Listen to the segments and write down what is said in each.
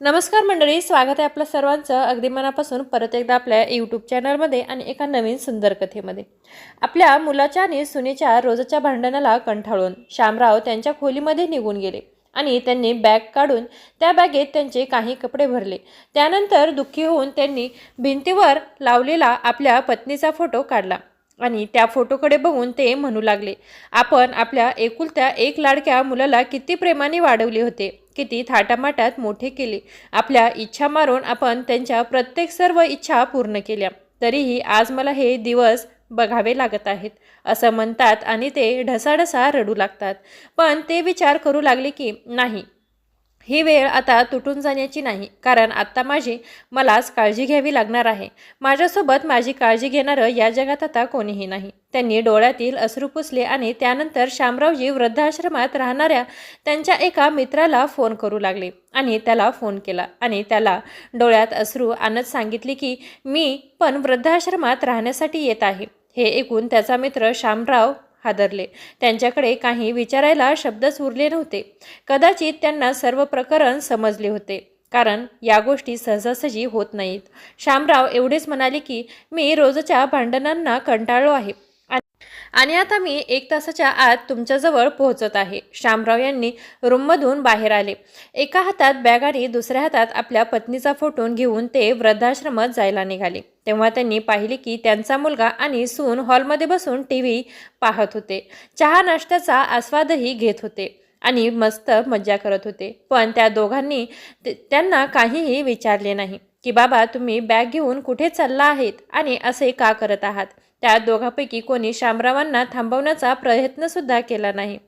नमस्कार मंडळी स्वागत आहे आपलं सर्वांचं. अगदी मनापासून परत एकदा आपल्या यूट्यूब चॅनलमध्ये आणि एका नवीन सुंदर कथेमध्ये. आपल्या मुलाच्या आणि सुनेच्या रोजच्या भांडणाला कंठाळून शामराव त्यांच्या खोलीमध्ये निघून गेले आणि त्यांनी बॅग काढून त्या बॅगेत त्यांचे काही कपडे भरले. त्यानंतर दुःखी होऊन त्यांनी भिंतीवर लावलेला आपल्या पत्नीचा फोटो काढला. आणि त्या फोटोकडे बघून ते म्हणू लागले आपण आपल्या एकुलत्या एक लाडक्या मुलाला किती प्रेमाने वाढवले होते किती थाटामाटात मोठे केले. आपल्या इच्छा मारून आपण त्यांच्या प्रत्येक सर्व इच्छा पूर्ण केल्या. तरीही आज मला हे दिवस बघावे लागत आहेत. असं म्हणतात आणि ते ढसाढसा रडू लागतात. पण ते विचार करू लागले की नाही ही वेळ आता तुटून जाण्याची नाही कारण आत्ता माझी मलाच काळजी घ्यावी लागणार आहे. माझ्यासोबत माझी काळजी घेणारं या जगात आता कोणीही नाही. त्यांनी डोळ्यातील अश्रू पुसले आणि त्यानंतर शामरावजी वृद्धाश्रमात राहणाऱ्या त्यांच्या एका मित्राला फोन करू लागले आणि त्याला फोन केला आणि त्याला डोळ्यात अश्रू आणत सांगितले की मी पण वृद्धाश्रमात राहण्यासाठी येत आहे. हे ऐकून त्याचा मित्र शामराव हादरले. त्यांच्याकडे काही विचारायला शब्दच उरले नव्हते. कदाचित त्यांना सर्व प्रकरण समजले होते. कारण या गोष्टी सहजासहजी होत नाहीत. शामराव एवढेच म्हणाले की मी रोजच्या भांडणांना कंटाळलो आहे. आणि आता मी एक तासाच्या आत तुमच्याजवळ पोहोचत आहे. शामराव यांनी रूममधून बाहेर आले. एका हातात बॅग आणि दुसऱ्या हातात आपल्या पत्नीचा फोटो घेऊन ते वृद्धाश्रमात जायला निघाले. तेव्हा त्यांनी पाहिले की त्यांचा मुलगा आणि सून हॉलमध्ये बसून टी व्ही पाहत होते. चहा नाश्त्याचा आस्वादही घेत होते आणि मस्त मज्जा करत होते. पण त्या दोघांनी ते- त्यांना काहीही विचारले नाही. की बाबा तुम्ही बॅग घेऊन कुठे चालला आहेत आणि असे का करत आहात? त्या दोघांपैकी कोणी शामरावांना थांबवण्याचा प्रयत्नसुद्धा केला नाही.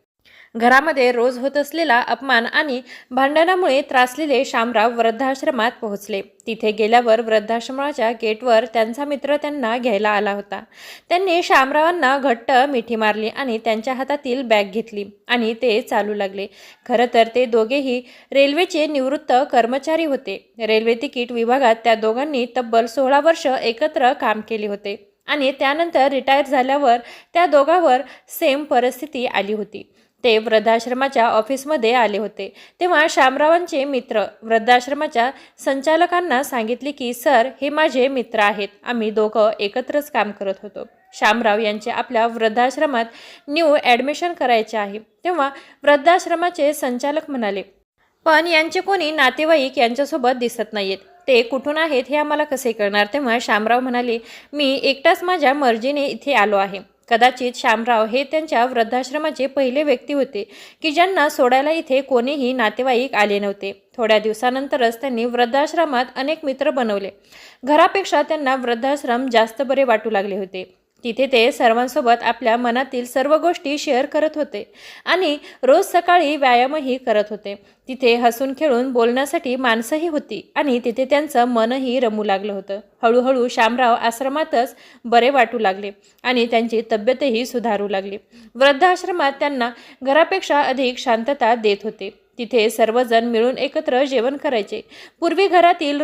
घरामध्ये रोज होत असलेला अपमान आणि भांडणामुळे त्रासलेले शामराव वृद्धाश्रमात पोहोचले. तिथे गेल्यावर वृद्धाश्रमाच्या गेटवर त्यांचा मित्र त्यांना घ्यायला आला होता. त्यांनी शामरावांना घट्ट मिठी मारली आणि त्यांच्या हातातील बॅग घेतली आणि ते चालू लागले. खरं तर ते दोघेही रेल्वेचे निवृत्त कर्मचारी होते. रेल्वे तिकीट विभागात त्या दोघांनी तब्बल सोळा वर्ष एकत्र काम केले होते आणि त्यानंतर रिटायर झाल्यावर त्या दोघांवर सेम परिस्थिती आली होती. ते वृद्धाश्रमाच्या ऑफिसमध्ये आले होते. तेव्हा शामरावांचे मित्र वृद्धाश्रमाच्या संचालकांना सांगितले की सर हे माझे मित्र आहेत. आम्ही दोघं एकत्रच काम करत होतो. शामराव यांचे आपल्या वृद्धाश्रमात न्यू ॲडमिशन करायचे आहे. तेव्हा वृद्धाश्रमाचे संचालक म्हणाले पण यांचे कोणी नातेवाईक यांच्यासोबत दिसत नाहीत. ते कुठून आहेत हे आम्हाला कसे कळणार? तेव्हा शामराव म्हणाले मी एकटाच माझ्या मर्जीने इथे आलो आहे. कदाचित श्यामराव हे त्यांच्या वृद्धाश्रमाचे पहिले व्यक्ती होते की ज्यांना सोडायला इथे कोणीही नातेवाईक आले नव्हते. थोड्या दिवसानंतरच त्यांनी वृद्धाश्रमात अनेक मित्र बनवले. घरापेक्षा त्यांना वृद्धाश्रम जास्त बरे वाटू लागले होते. तिथे ते सर्वांसोबत आपल्या मनातील सर्व गोष्टी शेअर करत होते. आणि रोज सकाळी व्यायामही करत होते. तिथे हसून खेळून बोलण्यासाठी माणसंही होती आणि तिथे त्यांचं मनही रमू लागलं होतं. हळूहळू शामराव आश्रमातच बरे वाटू लागले आणि त्यांची तब्येतही सुधारू लागली. वृद्धाश्रमात त्यांना घरापेक्षा अधिक शांतता देत होते. तिथे सर्वजण मिळून एकत्र जेवण करायचे. पूर्वी घरातील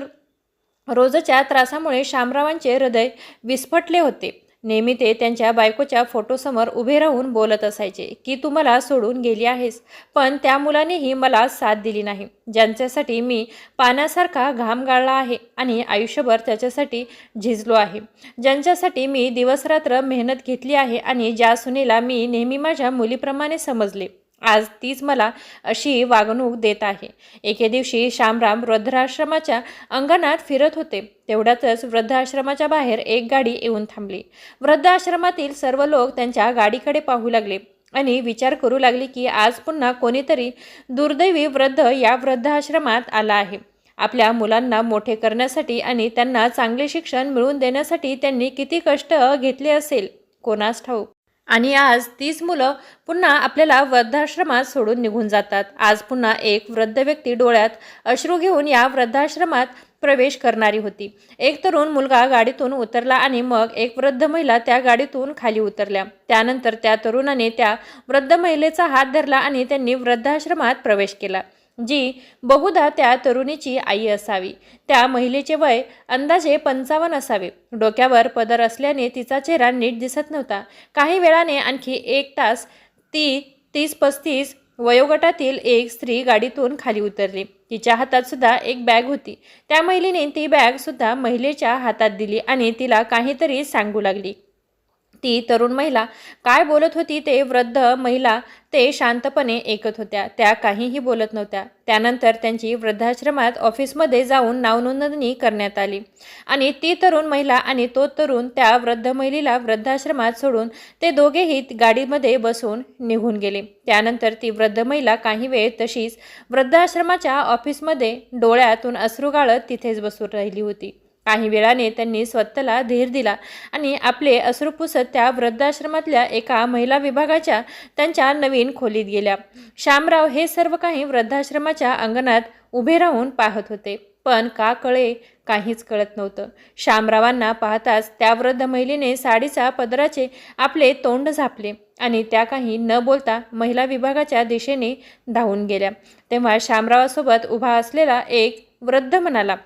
रोजच्या त्रासामुळे शामरावांचे हृदय विस्फटले होते. नेहमी ते त्यांच्या बायकोच्या फोटोसमोर उभे राहून बोलत असायचे की तू मला सोडून गेली आहेस पण त्या मुलानेही मला साथ दिली नाही. ज्यांच्यासाठी मी पाण्यासारखा घाम गाळला आहे आणि आयुष्यभर त्याच्यासाठी झिजलो आहे. ज्यांच्यासाठी मी दिवसरात्र मेहनत घेतली आहे आणि ज्या सुनेला मी नेहमी माझ्या मुलीप्रमाणे समजले आज तीच मला अशी वागणूक देत आहे. एके दिवशी शामराम वृद्धाश्रमाच्या अंगणात फिरत होते. तेवढ्यातच वृद्धाश्रमाच्या बाहेर एक गाडी येऊन थांबली. वृद्धाश्रमातील सर्व लोक त्यांच्या गाडीकडे पाहू लागले आणि विचार करू लागले की आज पुन्हा कोणीतरी दुर्दैवी वृद्ध या वृद्धाश्रमात आला आहे. आपल्या मुलांना मोठे करण्यासाठी आणि त्यांना चांगले शिक्षण मिळवून देण्यासाठी त्यांनी किती कष्ट घेतले असेल? कोणास ठाऊक. आणि आज तीच मुलं पुन्हा आपल्याला वृद्धाश्रमात सोडून निघून जातात. आज पुन्हा एक वृद्ध व्यक्ती डोळ्यात अश्रू घेऊन या वृद्धाश्रमात प्रवेश करणारी होती. एक तरुण मुलगा गाडीतून उतरला आणि मग एक वृद्ध महिला त्या गाडीतून खाली उतरल्या. त्यानंतर त्या तरुणाने त्या वृद्ध महिलेचा हात धरला आणि त्यांनी वृद्धाश्रमात प्रवेश केला. जी बहुधा त्या तरुणीची आई असावी. त्या महिलेचे वय अंदाजे पंचावन्न असावे. डोक्यावर पदर असल्याने तिचा चेहरा नीट दिसत नव्हता. काही वेळाने आणखी एक तास ती तीस पस्तीस वयोगटातील एक स्त्री गाडीतून खाली उतरली. तिच्या हातात सुद्धा एक बॅग होती. त्या महिलेने ती बॅग सुद्धा महिलेच्या हातात दिली आणि तिला काहीतरी सांगू लागली. ती तरुण महिला काय बोलत होती ते वृद्ध महिला ते शांतपणे ऐकत होत्या. त्या काहीही बोलत नव्हत्या. त्यानंतर त्यांची वृद्धाश्रमात ऑफिसमध्ये जाऊन नावनोंदणी करण्यात आली. आणि ती तरुण महिला आणि तो तरुण त्या वृद्ध महिलेला वृद्धाश्रमात सोडून ते दोघेही गाडीमध्ये बसून निघून गेले. त्यानंतर ती वृद्ध महिला काही वेळ तशीच वृद्धाश्रमाच्या ऑफिसमध्ये डोळ्यातून अश्रू गाळत तिथेच बसून राहिली होती. काही वेळाने त्यांनी स्वतःला धीर दिला आणि आपले अश्रू पुसत त्या वृद्धाश्रमातल्या एका महिला विभागाच्या त्यांच्या नवीन खोलीत गेल्या. श्यामराव हे सर्व काही वृद्धाश्रमाच्या अंगणात उभे राहून पाहत होते. पण का कळे? काहीच कळत नव्हतं. श्यामरावांना पाहताच त्या वृद्ध महिलेने साडीचा पदराचे आपले तोंड झापले आणि त्या काही न बोलता महिला विभागाच्या दिशेने धावून गेल्या. तेव्हा श्यामरावासोबत उभा असलेला एक वृद्ध म्हणाला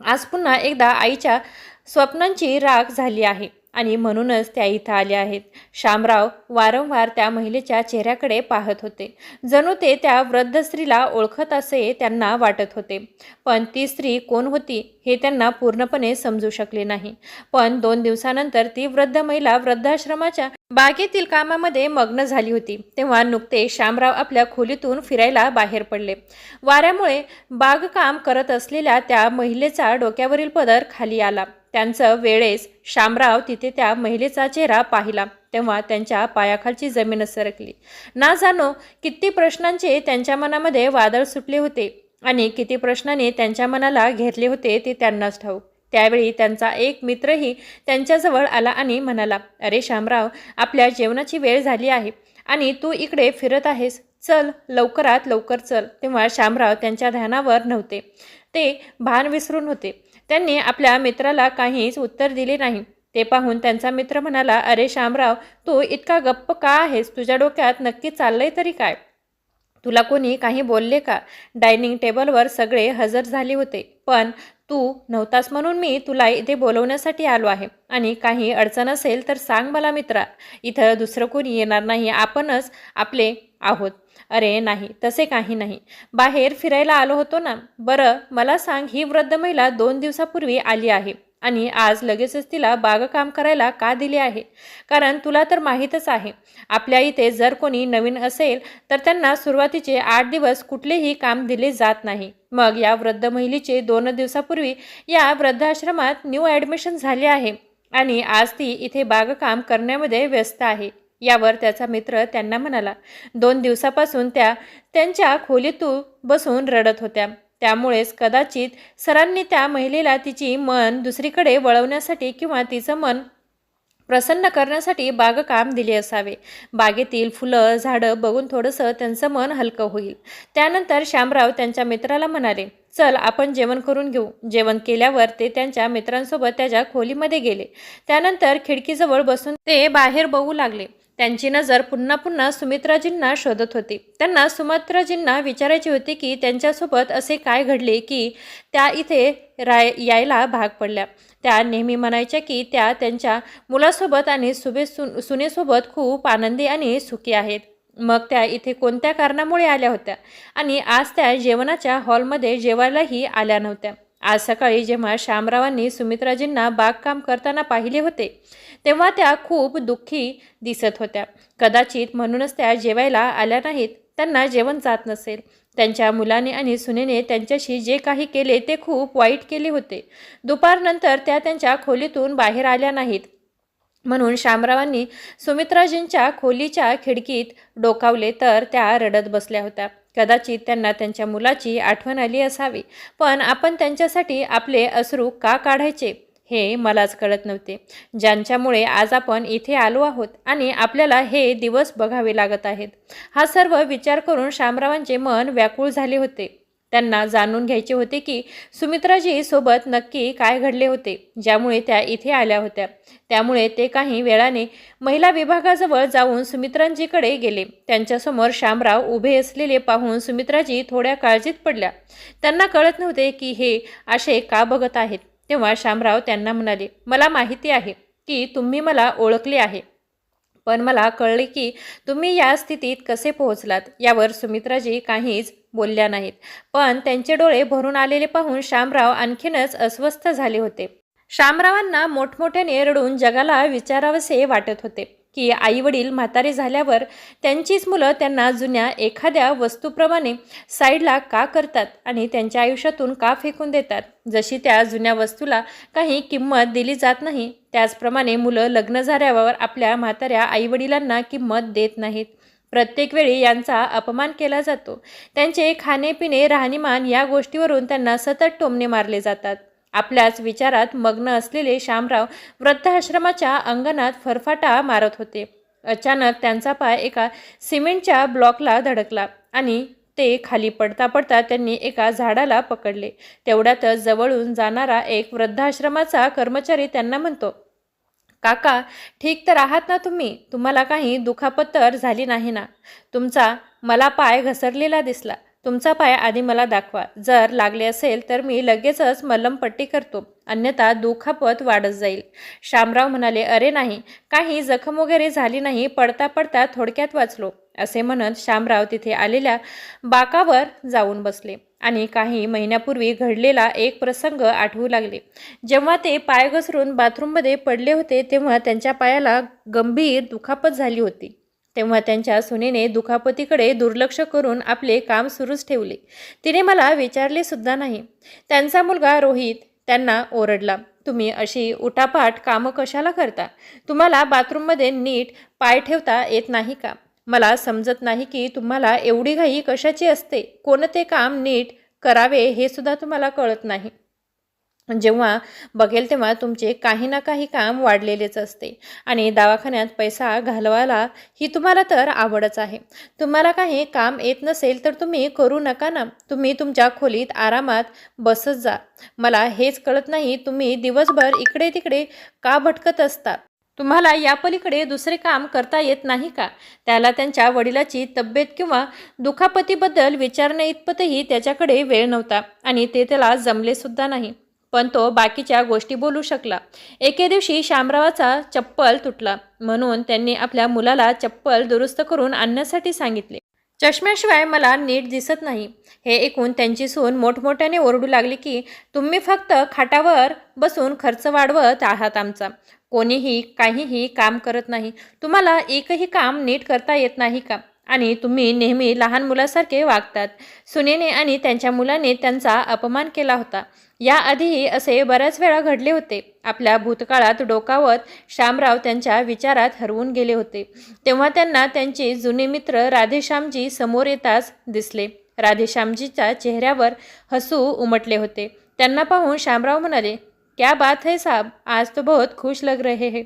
आज पुन्हा एकदा आईच्या स्वप्नांची राख झाली आहे. आणि म्हणूनच त्या इथं आल्या आहेत. श्यामराव वारंवार त्या महिलेच्या चेहऱ्याकडे पाहत होते. जणू ते त्या वृद्ध स्त्रीला ओळखत असे त्यांना वाटत होते. पण ती स्त्री कोण होती हे त्यांना पूर्णपणे समजू शकले नाही. पण दोन दिवसानंतर ती वृद्ध महिला वृद्धाश्रमाच्या बागेतील कामामध्ये मग्न झाली होती. तेव्हा नुकते श्यामराव आपल्या खोलीतून फिरायला बाहेर पडले. वाऱ्यामुळे बागकाम करत असलेल्या त्या महिलेचा डोक्यावरील पदर खाली आला. त्यांचं वेळेस शामराव तिथे त्या महिलेचा चेहरा पाहिला तेव्हा त्यांच्या पायाखालची जमीनच सरकली. ना जाणो किती प्रश्नांचे त्यांच्या मनामध्ये वादळ सुटले होते आणि किती प्रश्नाने त्यांच्या मनाला घेरले होते ते त्यांनाच ठाऊक. त्यावेळी त्यांचा एक मित्रही त्यांच्याजवळ आला आणि म्हणाला अरे श्यामराव आपल्या जेवणाची वेळ झाली आहे आणि तू इकडे फिरत आहेस. चल लवकरात लवकर चल. तेव्हा श्यामराव त्यांच्या ध्यानावर नव्हते. ते भान विसरून होते. त्यांनी आपल्या मित्राला काहीच उत्तर दिले नाही. ते पाहून त्यांचा मित्र म्हणाला अरे श्यामराव तू इतका गप्प का आहेस? तुझ्या डोक्यात नक्की चाललंय तरी काय? तुला कोणी काही बोलले का? डायनिंग टेबलवर सगळे हजर झाले होते. पण तू नव्हतास म्हणून मी तुला इथे बोलवण्यासाठी आलो आहे. आणि काही अडचण असेल तर सांग मला मित्रा. इथं दुसरं कोणी येणार नाही. आपणच आपले आहोत. अरे नाही. तसे काही नाही. बाहेर फिरायला आलो होतो ना. बरं मला सांग ही वृद्ध महिला दोन दिवसापूर्वी आली आहे. आणि आज लगेचच तिला बागकाम करायला का दिले आहे? कारण तुला तर माहीतच आहे. आपल्या इथे जर कोणी नवीन असेल तर त्यांना सुरुवातीचे आठ दिवस कुठलेही काम दिले जात नाही. मग या वृद्ध महिलेचे दोन दिवसापूर्वी या वृद्धाश्रमात न्यू ॲडमिशन झाले आहे आणि आज ती इथे बागकाम करण्यामध्ये व्यस्त आहे. यावर त्याचा मित्र त्यांना म्हणाला दोन दिवसापासून त्या त्यांच्या खोलीतून बसून रडत होत्या. त्यामुळेच कदाचित सरांनी त्या महिलेला तिची मन दुसरीकडे वळवण्यासाठी किंवा तिचं मन प्रसन्न करण्यासाठी बागकाम दिले असावे. बागेतील फुलं झाडं बघून थोडंसं त्यांचं मन हलकं होईल. त्यानंतर श्यामराव त्यांच्या मित्राला म्हणाले चल आपण जेवण करून घेऊ. जेवण केल्यावर ते त्यांच्या मित्रांसोबत त्याच्या खोलीमध्ये गेले. त्यानंतर खिडकीजवळ बसून ते बाहेर बघू लागले. त्यांची नजर पुन्हा पुन्हा सुमित्राजींना शोधत होती. त्यांना सुमित्राजींना विचारायची होती की त्यांच्यासोबत असे काय घडले की त्या इथे राय यायला भाग पडल्या. त्या नेहमी म्हणायच्या की त्या त्यांच्या मुलासोबत आणि सुबे सु सुनेसोबत खूप आनंदी आणि सुखी आहेत. मग त्या इथे कोणत्या कारणामुळे आल्या होत्या? आणि आज त्या जेवणाच्या हॉलमध्ये जेवायलाही आल्या नव्हत्या. आज सकाळी जेव्हा श्यामरावांनी सुमित्राजींना बागकाम करताना पाहिले होते तेव्हा त्या खूप दुःखी दिसत होत्या. कदाचित म्हणूनच त्या जेवायला आल्या नाहीत. त्यांना जेवण जात नसेल. त्यांच्या मुलाने आणि सुनेने त्यांच्याशी जे काही केले ते खूप वाईट केले होते. दुपारनंतर त्या त्यांच्या खोलीतून बाहेर आल्या नाहीत. म्हणून श्यामरावांनी सुमित्राजींच्या खोलीच्या खिडकीत डोकावले तर त्या रडत बसल्या होत्या. कदाचित त्यांना त्यांच्या मुलाची आठवण आली असावी पण आपण त्यांच्यासाठी आपले अश्रू का काढायचे हे मलाच कळत नव्हते. ज्यांच्यामुळे आज आपण इथे आलो आहोत आणि आपल्याला हे दिवस बघावे लागत आहेत. हा सर्व विचार करून श्यामरावांचे मन व्याकुळ झाले होते. त्यांना जाणून घ्यायचे होते की सुमित्राजी सोबत नक्की काय घडले होते ज्यामुळे त्या इथे आल्या होत्या. त्यामुळे ते काही वेळाने महिला विभागाजवळ जाऊन सुमित्रांजीकडे गेले. त्यांच्यासमोर श्यामराव उभे असलेले पाहून सुमित्राजी थोड्या काळजीत पडल्या. त्यांना कळत नव्हते की हे असे का बघत आहेत. तेव्हा श्यामराव त्यांना म्हणाले मला माहिती आहे की तुम्ही मला ओळखले आहे. पण मला कळले की तुम्ही या स्थितीत कसे पोहोचलात. यावर सुमित्राजी काहीच बोलल्या नाहीत. पण त्यांचे डोळे भरून आलेले पाहून श्यामराव आणखीनच अस्वस्थ झाले होते. श्यामरावांना मोठमोठ्याने रडून जगाला विचारावसे वाटत होते की आई वडील म्हातारे झाल्यावर त्यांचीच मुलं त्यांना जुन्या एखाद्या वस्तूप्रमाणे साईडला का करतात आणि त्यांच्या आयुष्यातून का फेकून देतात? जशी त्या जुन्या वस्तूला काही किंमत दिली जात नाही त्याचप्रमाणे मुलं लग्न झाल्यावर आपल्या म्हाताऱ्या आईवडिलांना किंमत देत नाहीत. प्रत्येक वेळी यांचा अपमान केला जातो. त्यांचे खाणेपिणे राहणीमान या गोष्टीवरून त्यांना सतत टोमणे मारले जातात. आपल्याच विचारात मग्न असलेले श्यामराव वृद्धाश्रमाच्या अंगणात फरफाटा मारत होते. अचानक त्यांचा पाय एका सिमेंटच्या ब्लॉकला धडकला आणि ते खाली पडता पडता त्यांनी एका झाडाला पकडले. तेवढ्यातच जवळून जाणारा एक वृद्धाश्रमाचा कर्मचारी त्यांना म्हणतो काका ठीक तर आहात ना तुम्ही? तुम्हाला काही दुखापत तर झाली नाही ना? तुमचा मला पाय घसरलेला दिसला. तुमचा पाय आधी मला दाखवा. जर लागले असेल तर मी लगेचच मलमपट्टी करतो. अन्यथा दुखापत वाढत जाईल. श्यामराव म्हणाले अरे नाही काही जखम वगैरे झाली नाही पडता पडता थोडक्यात वाचलो. असे म्हणत श्यामराव तिथे आलेल्या बाकावर जाऊन बसले. आणि काही महिन्यापूर्वी घडलेला एक प्रसंग आठवू लागले. जेव्हा ते पाय घसरून बाथरूममध्ये पडले होते तेव्हा त्यांच्या पायाला गंभीर दुखापत झाली होती. तेव्हा त्यांच्या सुनेने दुखापतीकडे दुर्लक्ष करून आपले काम सुरूच ठेवले. तिने मला विचारले सुद्धा नाही. त्यांचा मुलगा रोहित त्यांना ओरडला तुम्ही अशी उठापाट कामं कशाला करता? तुम्हाला बाथरूममध्ये नीट पाय ठेवता येत नाही का? मला समजत नाही की तुम्हाला एवढी घाई कशाची असते? कोणते काम नीट करावे हे सुद्धा तुम्हाला कळत नाही. जेव्हा बघेल तेव्हा तुमचे काही ना काही काम वाढलेलेच असते आणि दवाखान्यात पैसा घालवायला ही तुम्हाला तर आवडच आहे. तुम्हाला काही काम येत नसेल तर तुम्ही करू नका ना. तुम्ही तुमच्या खोलीत आरामात बसत जा. मला हेच कळत नाही तुम्ही दिवसभर इकडे तिकडे का भटकत असता? तुम्हाला यापलीकडे दुसरे काम करता येत नाही का? त्याला त्यांच्या वडिलाची तब्येत किंवा दुखापतीबद्दल विचारणे इतपतही त्याच्याकडे वेळ नव्हता आणि ते त्याला जमले सुद्धा नाही. पण तो बाकीच्या गोष्टी बोलू शकला. एके दिवशी शामरावाचा चप्पल तुटला. म्हणून त्यांनी आपल्या मुलाला चप्पल दुरुस्त करून आणण्यासाठी सांगितले. चष्म्याशिवाय मला नीट दिसत नाही. हे ऐकून त्यांची सून मोठमोठ्याने ओरडू लागली की तुम्ही फक्त खाटावर बसून खर्च वाढवत आहात आमचा. कोणीही काहीही काम करत नाही. तुम्हाला एकही काम नीट करता येत नाही का? आणि तुम्ही नेहमी लहान मुलासारखे वागतात. सुनेने आणि त्यांच्या मुलाने त्यांचा अपमान केला होता. याआधीही असे बऱ्याच वेळा घडले होते. आपल्या भूतकाळात डोकावत श्यामराव त्यांच्या विचारात हरवून गेले होते. तेव्हा त्यांना त्यांचे जुने मित्र राधेश्यामजी समोर येताच दिसले. राधेश्यामजीच्या चेहऱ्यावर हसू उमटले होते. त्यांना पाहून श्यामराव म्हणाले क्या बात है साहब? आज तो बहुत खुश लग रहे हैं।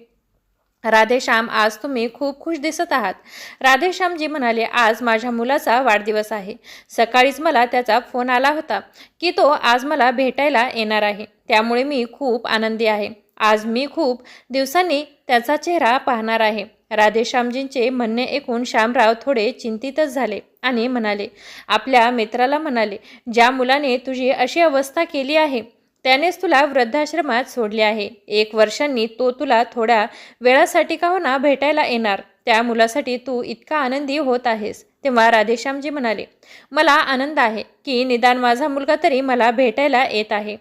राधेश्याम आज तुम्ही खूप खुश दिसत आहात. राधेश्यामजी म्हणाले आज माझ्या मुलाचा वाढदिवस आहे. सकाळीच मला त्याचा फोन आला होता की तो आज मला भेटायला येणार आहे. त्यामुळे मी खूप आनंदी आहे. आज मी खूप दिवसांनी त्याचा चेहरा पाहणार आहे. राधेश्यामजींचे म्हणणे ऐकून श्यामराव थोडे चिंतितच झाले आणि म्हणाले आपल्या मित्राला म्हणाले ज्या मुलाने तुझी अशी अवस्था केली आहे त्यानेच तुला वृद्धाश्रमात सोडले आहे. एक वर्षांनी तो तुला थोड्या वेळासाठी का होना भेटायला येणार? त्या मुलासाठी तू इतका आनंदी होत आहेस. तेव्हा राधेश्यामजी म्हणाले मला आनंद आहे की निदान माझा मुलगा तरी मला भेटायला येत आहे.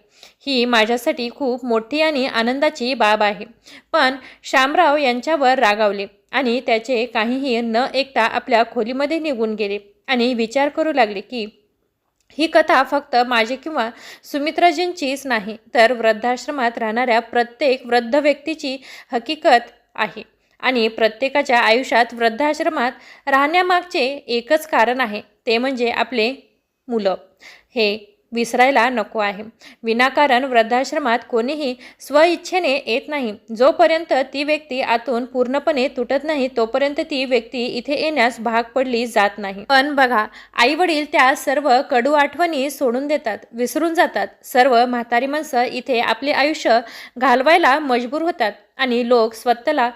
ही माझ्यासाठी खूप मोठी आणि आनंदाची बाब आहे. पण श्यामराव यांच्यावर रागावले आणि त्याचे काहीही न ऐकता आपल्या खोलीमध्ये निघून गेले आणि विचार करू लागले की ही कथा फक्त माझी किंवा सुमित्राजींचीच नाही तर वृद्धाश्रमात राहणाऱ्या प्रत्येक वृद्ध व्यक्तीची हकीकत आहे. आणि प्रत्येकाच्या आयुष्यात वृद्धाश्रमात राहण्यामागचे एकच कारण आहे ते म्हणजे आपले मुलं. हे विसरायला नको आहे. विनाकारण वृद्धाश्रमात कोणीही स्वइच्छेने येत नाही. जोपर्यंत ती व्यक्ती आतून पूर्णपणे तुटत नाही तोपर्यंत ती व्यक्ती इथे येण्यास भाग पडली जात नाही. पण बघा आई वडील त्या सर्व कडू आठवणी सोडून देतात विसरून जातात. सर्व म्हातारी माणसं इथे आपले आयुष्य घालवायला मजबूर होतात आणि लोक स्वतःला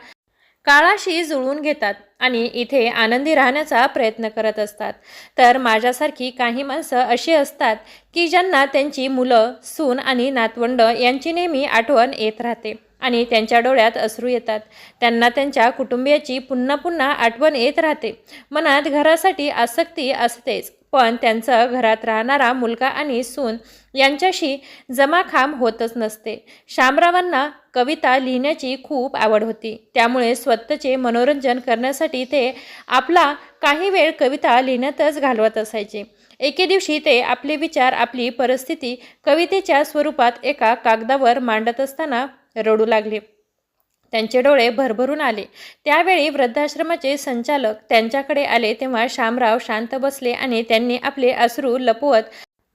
काळाशी जुळवून घेतात आणि इथे आनंदी राहण्याचा प्रयत्न करत असतात. तर माझ्यासारखी काही माणसं अशी असतात की ज्यांना त्यांची मुलं सून आणि नातवंड यांची नेहमी आठवण येत राहते. आणि त्यांच्या डोळ्यात अश्रू येतात. त्यांना त्यांच्या कुटुंबियाची पुन्हा पुन्हा आठवण येत राहते. मनात घरासाठी आसक्ती असतेच पण त्यांचं घरात राहणारा मुलगा आणि सून यांच्याशी जमाखाम होतच नसते. शामरावांना कविता लिहिण्याची खूप आवड होती. त्यामुळे स्वतःचे मनोरंजन करण्यासाठी ते आपला काही वेळ कविता लिहिण्यातच घालवत असायचे. एके दिवशी ते आपले विचार आपली परिस्थिती कवितेच्या स्वरूपात एका कागदावर मांडत असताना रडू लागले. त्यांचे डोळे भरभरून आले. त्यावेळी वृद्धाश्रमाचे संचालक त्यांच्याकडे आले तेव्हा शामराव शांत बसले आणि त्यांनी आपले अश्रू लपवत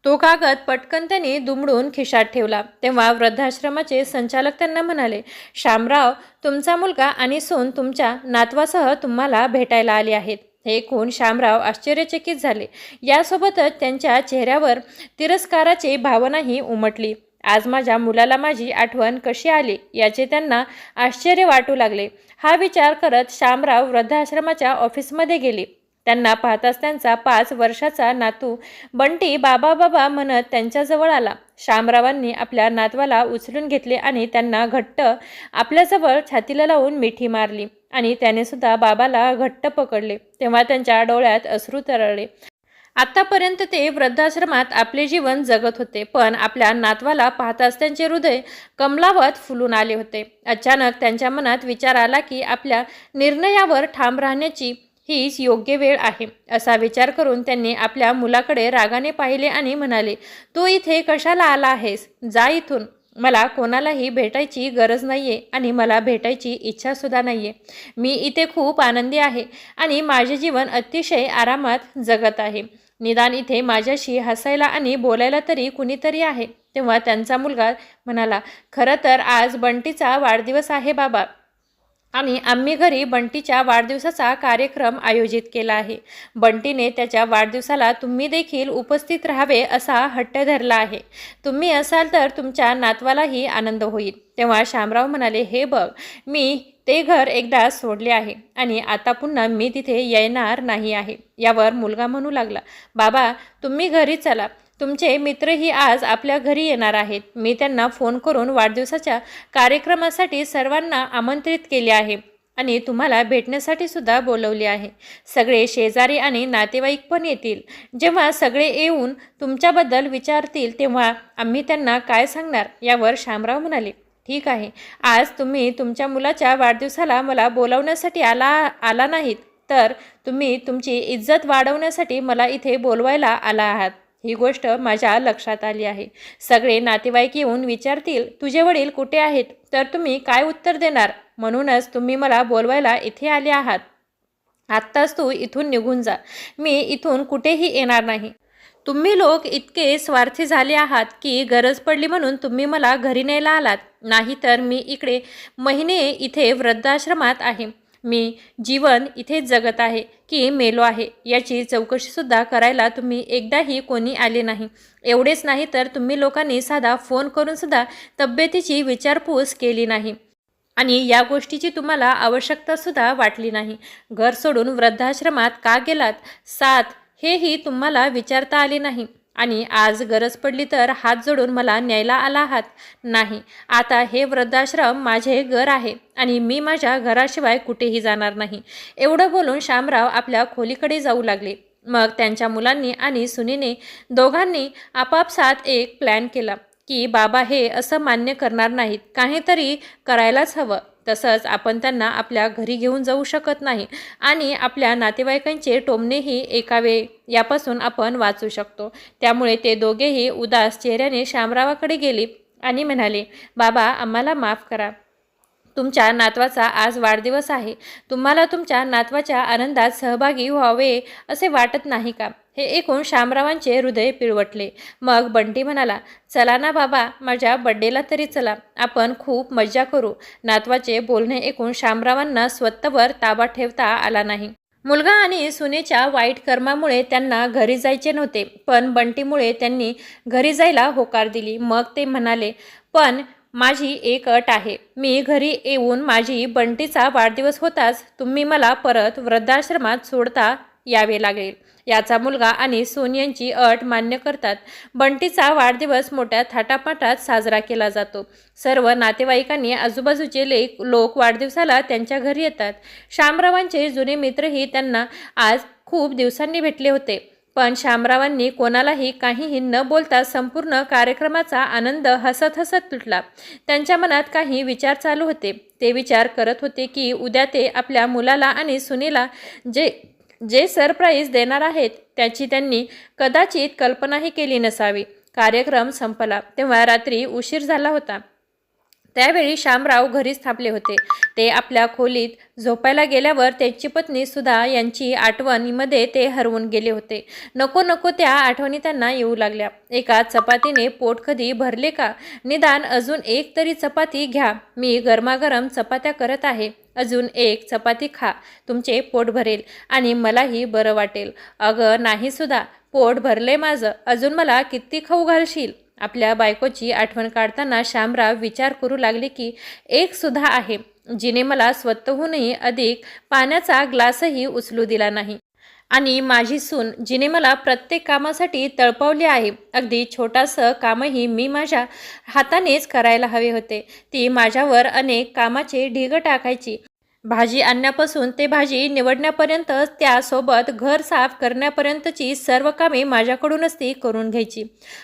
तो कागद पटकन त्यांनी दुमडून खिशात ठेवला. तेव्हा वृद्धाश्रमाचे संचालक त्यांना म्हणाले शामराव तुमचा मुलगा आणि सून तुमच्या नातवासह तुम्हाला भेटायला आले आहेत. हे ऐकून शामराव आश्चर्यचकित झाले. यासोबतच त्यांच्या चेहऱ्यावर तिरस्काराची भावनाही उमटली. आज माझ्या मुलाला माझी आठवण कशी आली याचे त्यांना आश्चर्य वाटू लागले. हा विचार करत शामराव वृद्धाश्रमाच्या ऑफिसमध्ये गेले. त्यांना पाहताच त्यांचा पाच वर्षाचा नातू बंटी बाबा बाबा म्हणत त्यांच्याजवळ आला. शामरावांनी आपल्या नातवाला उचलून घेतले आणि त्यांना घट्ट आपल्याजवळ छातीला लावून मिठी मारली आणि त्याने सुद्धा बाबाला घट्ट पकडले. तेव्हा त्यांच्या डोळ्यात अश्रू तरळले. आत्तापर्यंत ते वृद्धाश्रमात आपले जीवन जगत होते पण आपल्या नातवाला पाहताच त्यांचे हृदय कमलावत फुलून आले होते. अचानक त्यांच्या मनात विचार आला की आपल्या निर्णयावर ठाम राहण्याची हीच योग्य वेळ आहे. असा विचार करून त्यांनी आपल्या मुलाकडे रागाने पाहिले आणि म्हणाले तू इथे कशाला आला आहेस? जा इथून. मला कोणालाही भेटायची गरज नाही आहे आणि मला भेटायची इच्छासुद्धा नाही आहे मी इथे खूप आनंदी आहे आणि माझे जीवन अतिशय आरामात जगत आहे. निदान इथे माझ्याशी हसायला आणि बोलायला तरी कुणीतरी आहे. तेव्हा त्यांचा मुलगा म्हणाला खरं तर आज बंटीचा वाढदिवस आहे बाबा. आणि आम्ही घरी बंटीच्या वाढदिवसाचा कार्यक्रम आयोजित केला आहे. बंटीने त्याच्या वाढदिवसाला तुम्ही देखील उपस्थित राहावे असा हट्ट धरला आहे. तुम्ही असाल तर तुमच्या नातवालाही आनंद होईल. तेव्हा शामराव म्हणाले हे बघ मी ते घर एकदा सोडले आहे आणि आता पुन्हा मी तिथे येणार नाही आहे. यावर मुलगा म्हणू लागला बाबा तुम्ही घरी चला. तुमचे मित्रही आज आपल्या घरी येणार आहेत. मी त्यांना फोन करून वाढदिवसाच्या कार्यक्रमासाठी सर्वांना आमंत्रित केले आहे आणि तुम्हाला भेटण्यासाठी सुद्धा बोलवले आहे. सगळे शेजारी आणि नातेवाईक पण येतील. जेव्हा सगळे येऊन तुमच्याबद्दल विचारतील तेव्हा आम्ही त्यांना काय सांगणार? यावर शामराव म्हणाले ठीक आहे. आज तुम्ही तुमच्या मुलाच्या वाढदिवसाला मला बोलवण्यासाठी आला आला नाहीत तर तुम्ही तुमची इज्जत वाढवण्यासाठी मला इथे बोलवायला आला आहात. ही गोष्ट माझ्या लक्षात आली आहे. सगळे नातेवाईक येऊन विचारतील तुझे वडील कुठे आहेत? तर तुम्ही काय उत्तर देणार? म्हणूनच तुम्ही मला बोलवायला इथे आले आहात. आत्ताच तू इथून निघून जा. मी इथून कुठेही येणार नाही. तुम्ही लोक इतके स्वार्थी झाले आहात की गरज पडली म्हणून तुम्ही मला घरी न्यायला आलात. नाहीतर मी इकडे महिने इथे वृद्धाश्रमात आहे. मी जीवन इथेच जगत आहे की मेलो आहे. याची चौकशीसुद्धा करायला तुम्ही एकदाही कोणी आले नाही. एवढेच नाही तर तुम्ही लोकांनी साधा फोन करूनसुद्धा तब्येतीची विचारपूस केली नाही. आणि या गोष्टीची तुम्हाला आवश्यकतासुद्धा वाटली नाही. घर सोडून वृद्धाश्रमात का गेलात? सात हेही तुम्हाला विचारता आले नाही. आणि आज गरज पडली तर हात जोडून मला न्यायला आला आहात. नाही आता हे वृद्धाश्रम माझे घर आहे आणि मी माझ्या घराशिवाय कुठेही जाणार नाही. एवढं बोलून शामराव आपल्या खोलीकडे जाऊ लागले. मग त्यांच्या मुलांनी आणि सुनीने दोघांनी आपापसात एक प्लॅन केला की बाबा हे असं मान्य करणार नाहीत. काहीतरी करायलाच हवं. तसंच आपण त्यांना आपल्या घरी घेऊन जाऊ शकत नाही. आणि आपल्या नातेवाईकांचे टोमणेही एकावे यापासून आपण वाचू शकतो. त्यामुळे ते दोघेही उदास चेहऱ्याने शामरावाकडे गेले आणि म्हणाले बाबा आम्हाला माफ करा. तुमच्या नातवाचा आज वाढदिवस आहे. तुम्हाला तुमच्या नातवाच्या आनंदात सहभागी व्हावे असे वाटत नाही का? हे ऐकून शामरावांचे हृदय पिळवटले. मग बंटी म्हणाला चला ना बाबा माझ्या बड्डेला तरी चला. आपण खूप मज्जा करू. नातवाचे बोलणे ऐकून शामरावांना स्वतःवर ताबा ठेवता आला नाही. मुलगा आणि सुनेच्या वाईट कर्मामुळे त्यांना घरी जायचे नव्हते पण बंटीमुळे त्यांनी घरी जायला होकार दिली. मग ते म्हणाले पण माझी एक अट आहे. मी घरी येऊन माझी बंटीचा वाढदिवस होताच तुम्ही मला परत वृद्धाश्रमात सोडता यावे लागेल. याचा मुलगा आणि सून यांची अट मान्य करतात. बंटीचा वाढदिवस मोठ्या थाटापाटात साजरा केला जातो. सर्व नातेवाईकांनी आजूबाजूचे लेक लोक वाढदिवसाला त्यांच्या घरी येतात. शामरावांचे जुने मित्रही त्यांना आज खूप दिवसांनी भेटले होते. पण शामरावांनी कोणालाही काहीही न बोलता संपूर्ण कार्यक्रमाचा आनंद हसत हसत तुटला त्यांच्या मनात काही विचार चालू होते. ते विचार करत होते की उद्या ते आपल्या मुलाला आणि सुनेला जे जे सरप्राईज देणार आहेत त्याची त्यांनी कदाचित कल्पनाही केली नसावी. कार्यक्रम संपला. तेव्हा रात्री उशीर झाला होता. त्यावेळी श्यामराव घरीच थांबले होते. ते आपल्या खोलीत झोपायला गेल्यावर त्यांची पत्नी सुधा यांची आठवणीमध्ये ते हरवून गेले होते. नको नको त्या आठवणी त्यांना येऊ लागल्या. एका चपातीने पोट कधी भरले का? निदान अजून एक तरी चपाती घ्या. मी गरमागरम चपात्या करत आहे. अजून एक चपाती खा. तुमचे पोट भरेल आणि मलाही बरं वाटेल. अगं नाही सुद्धा पोट भरले माझं. अजून मला किती खाऊ घालशील? आपल्या बायकोची आठवण काढताना श्यामराव विचार करू लागले की एक सुद्धा आहे जिने मला स्वतःहूनही अधिक पाण्याचा ग्लासही उचलू दिला नाही. आणि माझी सून जिने मला प्रत्येक कामासाठी तळपावली आहे. अगदी छोटासं कामही मी माझ्या हातानेच करायला हवे होते. ती माझ्यावर अनेक कामाचे ढिग टाकायची. भाजी आणण्यापासून ते भाजी निवडण्यापर्यंत त्यासोबत घर साफ करण्यापर्यंतची सर्व कामे माझ्याकडूनच ती करून घ्यायची.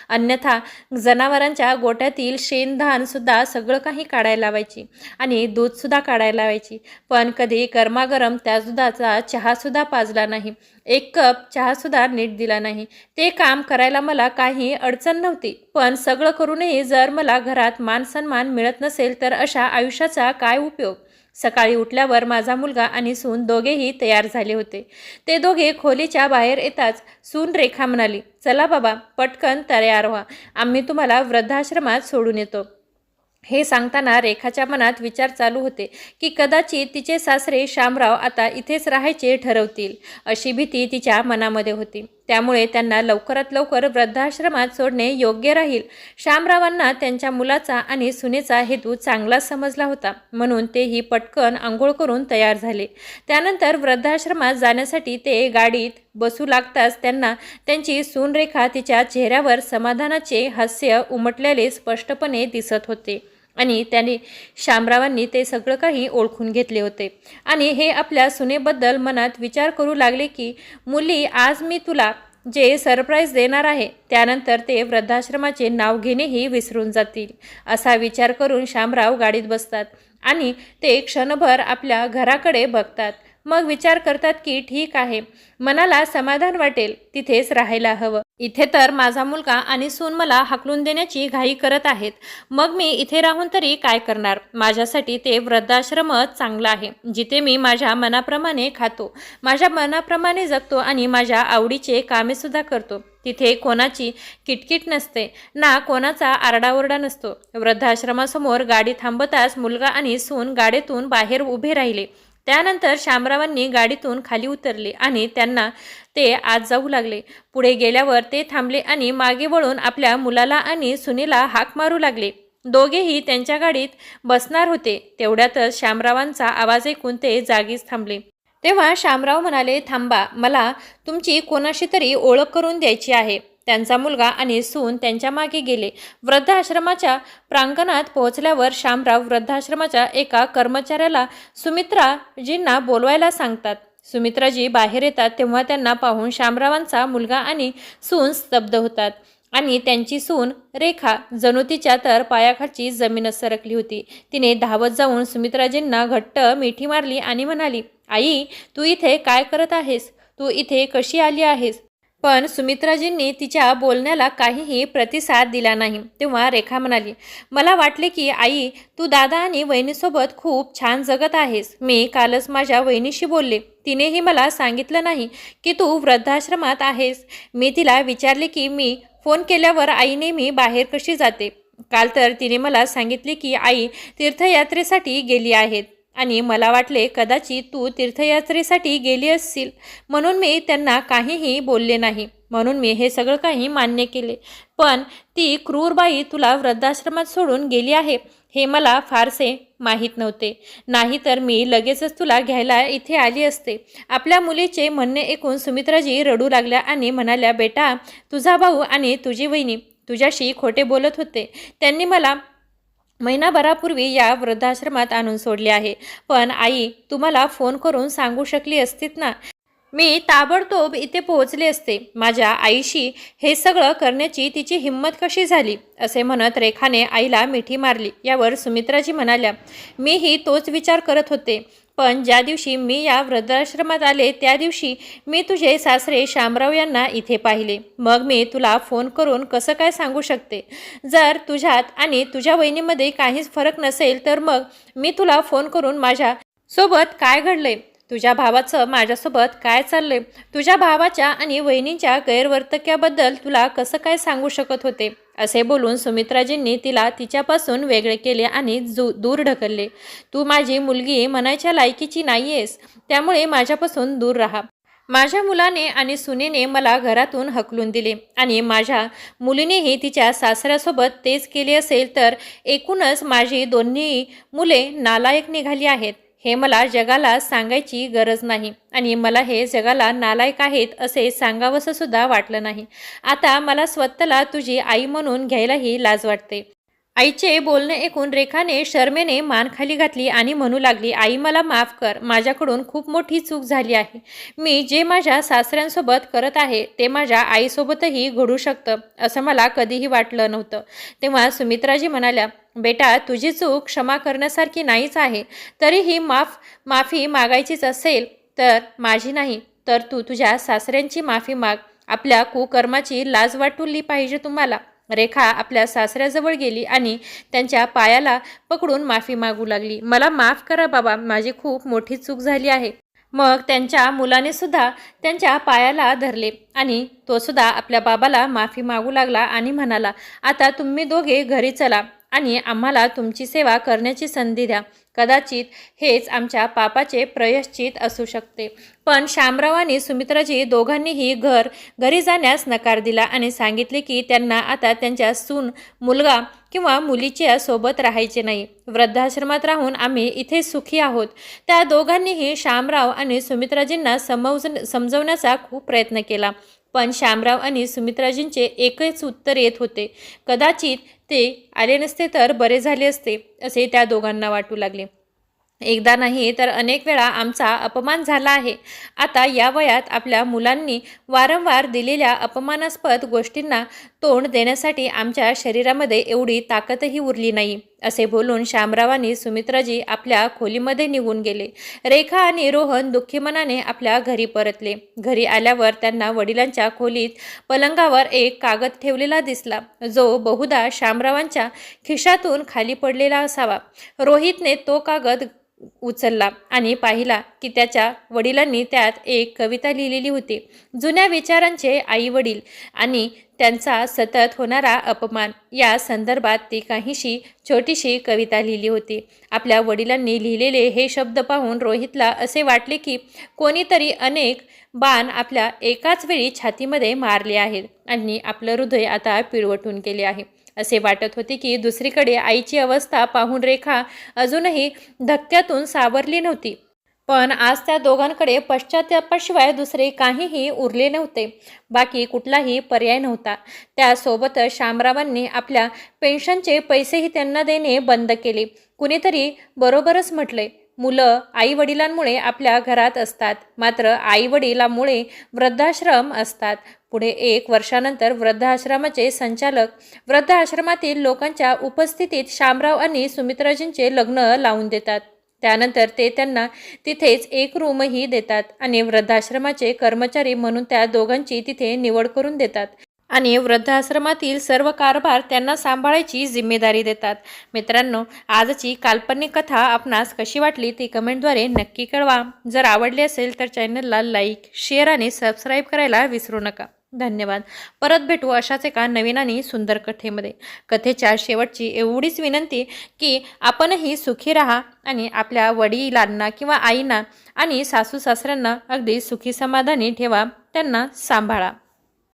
अन्यथा जनावरांच्या गोट्यातील शेणधानसुद्धा सगळं काही काढायला लावायची आणि दूधसुद्धा काढायला लावायची. पण कधी गरमागरम त्या दुधाचा चहासुद्धा पाजला नाही. एक कप चहासुद्धा नीट दिला नाही. ते काम करायला मला काही अडचण नव्हती. पण सगळं करूनही जर मला घरात मान सन्मान मिळत नसेल तर अशा आयुष्याचा काय उपयोग? सकाळी उठल्यावर माझा मुलगा आणि सून दोघेही तयार झाले होते. ते दोघे खोलीच्या बाहेर येताच सून रेखा म्हणाली चला बाबा पटकन तयार व्हा. आम्ही तुम्हाला वृद्धाश्रमात सोडून येतो. हे सांगताना रेखाच्या मनात विचार चालू होते की कदाचित तिचे सासरे शामराव आता इथेच राहायचे ठरवतील अशी भीती तिच्या मनामध्ये होती. त्यामुळे त्यांना लवकरात लवकर वृद्धाश्रमात सोडणे योग्य राहील. श्यामरावांना त्यांच्या मुलाचा आणि सुनेचा हेतू चांगला समजला होता म्हणून तेही पटकन आंघोळ करून तयार झाले. त्यानंतर वृद्धाश्रमात जाण्यासाठी ते गाडीत बसू लागताच त्यांना त्यांची सूनरेखा तिच्या चेहऱ्यावर समाधानाचे हास्य उमटलेले स्पष्टपणे दिसत होते. आणि त्याने शामरावांनी ते सगळं काही ओळखून घेतले होते. आणि हे आपल्या सुनेबद्दल मनात विचार करू लागले की मुली आज मी तुला जे सरप्राईज देणार आहे त्यानंतर ते वृद्धाश्रमाचे नाव घेणेही विसरून जातील असा विचार करून शामराव गाडीत बसतात आणि ते क्षणभर आपल्या घराकडे बघतात. मग विचार करतात की ठीक आहे. मनाला समाधान वाटेल तिथेच राहायला हवं. इथे तर माझा मुलगा आणि सून मला हाकलून देण्याची घाई करत आहेत. मग मी इथे राहून तरी काय करणार? माझ्यासाठी ते वृद्धाश्रमच चांगलं आहे जिथे मी माझ्या मनाप्रमाणे खातो. माझ्या मनाप्रमाणे जगतो आणि माझ्या आवडीचे कामेसुद्धा करतो. तिथे कोणाची किटकिट नसते ना कोणाचा आरडाओरडा नसतो. वृद्धाश्रमासमोर गाडी थांबताच मुलगा आणि सून गाडीतून बाहेर उभे राहिले. त्यानंतर शामरावांनी गाडीतून खाली उतरले आणि त्यांना ते आत जाऊ लागले. पुढे गेल्यावर ते थांबले आणि मागे वळून आपल्या मुलाला आणि सुनीला हाक मारू लागले. दोघेही त्यांच्या गाडीत बसणार होते. तेवढ्यातच शामरावांचा आवाज ऐकून ते जागीच थांबले. तेव्हा शामराव म्हणाले थांबा मला तुमची कोणाशी तरी ओळख करून द्यायची आहे. त्यांचा मुलगा आणि सून त्यांच्या मागे गेले. वृद्धाश्रमाच्या प्रांगणात पोहोचल्यावर शामराव वृद्धाश्रमाच्या एका कर्मचाऱ्याला सुमित्राजींना बोलवायला सांगतात. सुमित्राजी बाहेर येतात तेव्हा त्यांना पाहून शामरावांचा मुलगा आणि सून स्तब्ध होतात आणि त्यांची सून रेखा जनुतीच्या तर पायाखालची जमीनच सरकली होती. तिने धावत जाऊन सुमित्राजींना घट्ट मिठी मारली आणि म्हणाली आई तू इथे काय करत आहेस? तू इथे कशी आली आहेस? पण सुमित्राजींनी तिच्या बोलण्याला काहीही प्रतिसाद दिला नाही. तेव्हा रेखा म्हणाली मला वाटले की आई तू दादा आणि वहिनीसोबत खूप छान जगत आहेस. मी कालच माझ्या वहिनीशी बोलले. तिनेही मला सांगितलं नाही की तू वृद्धाश्रमात आहेस. मी तिला विचारले की मी फोन केल्यावर आईने मी बाहेर कशी जाते? काल तर तिने मला सांगितले की आई तीर्थयात्रेसाठी गेली आहेत. आणि मला वाटले कदाचित तू तीर्थयात्रेसाठी गेली असशील. म्हणून मी त्यांना काहीही बोलले नाही. म्हणून मी हे सगळं काही मान्य केले. पण ती क्रूरबाई तुला वृद्धाश्रमात सोडून गेली आहे हे मला फारसे माहीत नव्हते. नाही तर मी लगेचच तुला घ्यायला इथे आली असते. आपल्या मुलीचे म्हणणे ऐकून सुमित्राजी रडू लागल्या आणि म्हणाल्या बेटा तुझा भाऊ आणि तुझी वहिनी तुझ्याशी खोटे बोलत होते. त्यांनी मला महिनाभरापूर्वी या वृद्धाश्रमात आणून सोडले आहे. पण आई तुम्हाला फोन करून सांगू शकली असतीत ना? मी ताबडतोब इथे पोहोचले असते. माझ्या आईशी हे सगळं करण्याची तिची हिंमत कशी झाली? असे म्हणत रेखाने आईला मिठी मारली. यावर सुमित्राजी म्हणाल्या मीही तोच विचार करत होते. पण ज्या दिवशी मी या वृद्धाश्रमात आले त्या दिवशी मी तुझे सासरे शामराव यांना इथे पाहिले. मग मी तुला फोन करून कसं काय सांगू शकते? जर तुझ्यात आणि तुझ्या वहिनीमध्ये काहीच फरक नसेल तर मग मी तुला फोन करून माझ्या सोबत काय घडले तुझ्या भावाचं माझ्यासोबत काय चाललंय? तुझ्या भावाच्या आणि वहिनींच्या गैरवर्तक्याबद्दल तुला कसं काय सांगू शकत होते? असे बोलून सुमित्राजींनी तिला तिच्यापासून वेगळे केले आणि जू दूर ढकलले. तू माझी मुलगी म्हणायच्या लायकीची नाही आहेस त्यामुळे माझ्यापासून दूर राहा. माझ्या मुलाने आणि सुनेने मला घरातून हकलून दिले आणि माझ्या मुलीनेही तिच्या सासऱ्यासोबत तेच केले असेल तर एकूणच माझी दोन्ही मुले नालायक निघाली आहेत. हे मला जगाला सांगायची गरज नाही आणि मला हे जगाला नालायक आहेत असे सांगावंसं सुद्धा वाटलं नाही. आता मला स्वतःला तुझी आई म्हणून घ्यायलाही लाज वाटते. आईचे बोलणे ऐकून रेखाने शर्मेने मान खाली घातली आणि म्हणू लागली आई मला माफ कर. माझ्याकडून खूप मोठी चूक झाली आहे. मी जे माझ्या सासऱ्यांसोबत करत आहे ते माझ्या आईसोबतही घडू शकतं असं मला कधीही वाटलं नव्हतं. तेव्हा सुमित्राजी म्हणाल्या बेटा तुझी चूक क्षमा करण्यासारखी नाहीच आहे. तरीही माफ माफी मागायचीच असेल तर माझी नाही तर तू तुझ्या सासऱ्यांची माफी माग. आपल्या कुकर्माची लाज वाटुली पाहिजे तुम्हाला. रेखा आपल्या सासऱ्याजवळ गेली आणि त्यांच्या पायाला पकडून माफी मागू लागली. मला माफ करा बाबा माझी खूप मोठी चूक झाली आहे. मग त्यांच्या मुलाने सुद्धा त्यांच्या पायाला धरले आणि तो सुद्धा आपल्या बाबाला माफी मागू लागला आणि म्हणाला आता तुम्ही दोघे घरी चला. आणि आम्हाला तुमची सेवा करण्याची संधी द्या. कदाचित हेच आमच्या पापाचे प्रयश्चित असू शकते. पण श्यामराव आणि सुमित्राजी दोघांनीही घर घरी जाण्यास नकार दिला आणि सांगितले की त्यांना आता त्यांच्या सून मुलगा किंवा मुलीच्या सोबत राहायचे नाही. वृद्धाश्रमात राहून आम्ही इथे सुखी आहोत. त्या दोघांनीही शामराव आणि सुमित्राजींना समवज समजवण्याचा खूप प्रयत्न केला. पण श्यामराव आणि सुमित्राजींचे एकच उत्तर येत होते. कदाचित ते आले नसते तर बरे झाले असते असे त्या दोघांना वाटू लागले. एकदा नाही तर अनेक वेळा आमचा अपमान झाला आहे. आता या वयात आपल्या मुलांनी वारंवार दिलेल्या अपमानास्पद गोष्टींना तोंड देण्यासाठी आमच्या शरीरामध्ये एवढी ताकदही उरली नाही असे बोलून श्यामरावांनी सुमित्राजी आपल्या खोलीमध्ये निघून गेले. रेखा आणि रोहन दुःखी मनाने आपल्या घरी परतले. घरी आल्यावर त्यांना वडिलांच्या खोलीत पलंगावर एक कागद ठेवलेला दिसला. जो बहुधा श्यामरावांच्या खिशातून खाली पडलेला असावा. रोहितने तो कागद उचलला आणि पाहिला की त्याच्या वडिलांनी त्यात एक कविता लिहिलेली होती. जुन्या विचारांचे आई वडील आणि त्यांचा सतत होणारा अपमान. या संदर्भात ती काहीशी छोटीशी कविता लिहिली होती. आपल्या वडिलांनी लिहिलेले हे शब्द पाहून रोहितला असे वाटले की कोणीतरी अनेक बाण आपल्या एकाच वेळी छातीमध्ये मारले आहेत आणि आपलं हृदय आता पिळवटून गेले आहे. असे वाटत होते की दुसरीकडे आईची अवस्था पाहून रेखा अजूनही धक्क्यातून सावरली नव्हती. पण आज त्या दोघांकडे पश्चातापाशिवाय दुसरे काहीही उरले नव्हते. बाकी कुठलाही पर्याय नव्हता. त्यासोबतच शामरावांनी आपल्या पेन्शनचे पैसेही त्यांना देणे बंद केले. कुणीतरी बरोबरच म्हटले मुलं आई वडिलांमुळे आपल्या घरात असतात. मात्र आई वडिलांमुळे वृद्धाश्रम असतात. पुढे एक वर्षानंतर वृद्धाश्रमाचे संचालक वृद्धाश्रमातील लोकांच्या उपस्थितीत शामराव आणि सुमित्राजींचे लग्न लावून देतात. त्यानंतर ते त्यांना तिथेच एक रूमही देतात आणि वृद्धाश्रमाचे कर्मचारी म्हणून त्या दोघांची तिथे निवड करून देतात आणि वृद्धाश्रमातील सर्व कारभार त्यांना सांभाळायची जिम्मेदारी देतात. मित्रांनो आजची काल्पनिक कथा आपणास कशी वाटली ती कमेंटद्वारे नक्की कळवा. जर आवडली असेल तर चॅनलला लाईक शेअर आणि सबस्क्राईब करायला विसरू नका. धन्यवाद. परत भेटू अशाच एका नवीन आणि सुंदर कथेमध्ये. कथेच्या शेवटची एवढीच विनंती की आपणही सुखी राहा आणि आपल्या वडिलांना किंवा आईना आणि सासू सासऱ्यांना अगदी सुखी समाधानी ठेवा त्यांना सांभाळा.